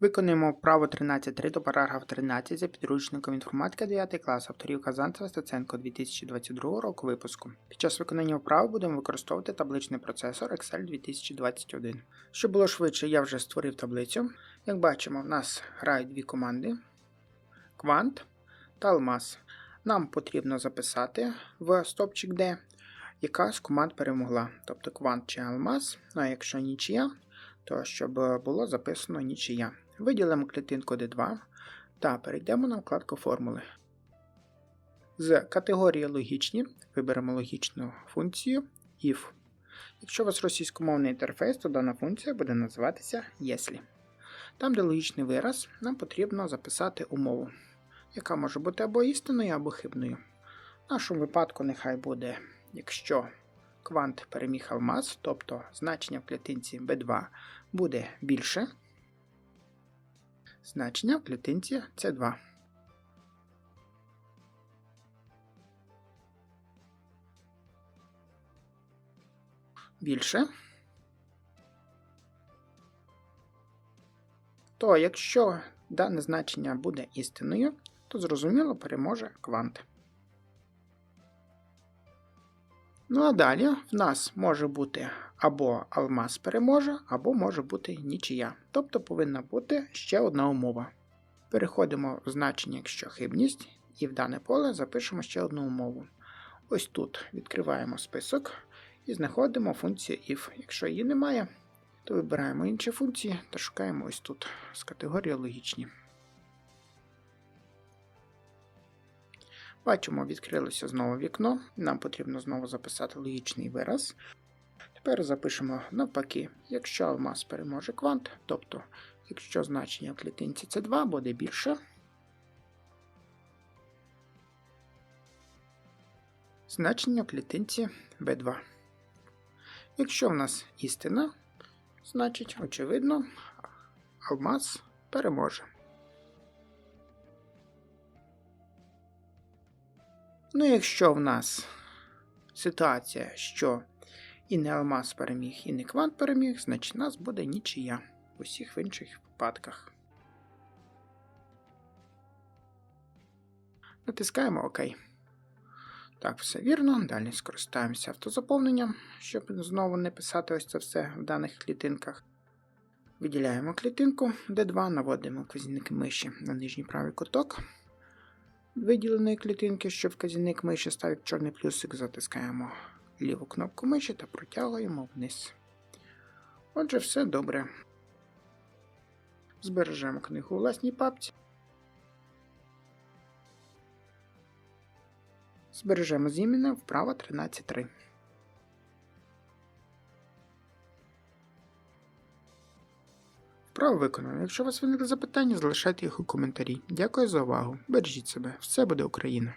Виконуємо вправо 13.3 до параграф 13 за підручником інформатика 9 клас авторів Казанцева Стеценко 2022 року випуску. Під час виконання вправ будемо використовувати табличний процесор Excel 2021. Щоб було швидше, я вже створив таблицю. Як бачимо, в нас грають дві команди: Quant та Almas. Нам потрібно записати в стопчик D, яка з команд перемогла, тобто Quant чи Almas, ну а якщо нічия, то щоб було записано нічия. Виділимо клітинку D2 та перейдемо на вкладку формули. З категорії логічні виберемо логічну функцію if. Якщо у вас російськомовний інтерфейс, то дана функція буде називатися «если». Там, де логічний вираз, нам потрібно записати умову, яка може бути або істинною, або хибною. В нашому випадку нехай буде, якщо квант переміг алмаз, тобто значення в клітинці B2 буде більше, значення в клітинці C2. Більше. То якщо дане значення буде істинною, то зрозуміло переможе квант. Ну а далі в нас може бути або алмаз переможе, або може бути нічия. Тобто повинна бути ще одна умова. Переходимо в значення, якщо хибність, і в дане поле запишемо ще одну умову. Ось тут відкриваємо список і знаходимо функцію if. Якщо її немає, то вибираємо інші функції та шукаємо ось тут з категорії логічні. Бачимо, відкрилося знову вікно. Нам потрібно знову записати логічний вираз. Тепер запишемо навпаки, якщо алмаз переможе квант, тобто, якщо значення в клітинці С2 буде більше, значення в клітинці B2. Якщо в нас істина, значить, очевидно, алмаз переможе. Ну, якщо в нас ситуація, що і не алмаз переміг, і не квант переміг, значить нас буде нічия в усіх інших випадках. Натискаємо ОК. Так, все вірно. Далі скористаємося автозаповненням, щоб знову не писати ось це все в даних клітинках. Виділяємо клітинку D2, наводимо вказівники миші на нижній правий куток виділеної клітинки, щоб вказівник миші став як чорний плюсик, затискаємо ліву кнопку миші та протягуємо вниз. Отже, все добре. Збережемо книгу у власній папці. Збережемо зіміне вправо 13.3. Вправо виконано. Якщо у вас виникли запитання, залишайте їх у коментарі. Дякую за увагу. Бережіть себе. Все буде Україна!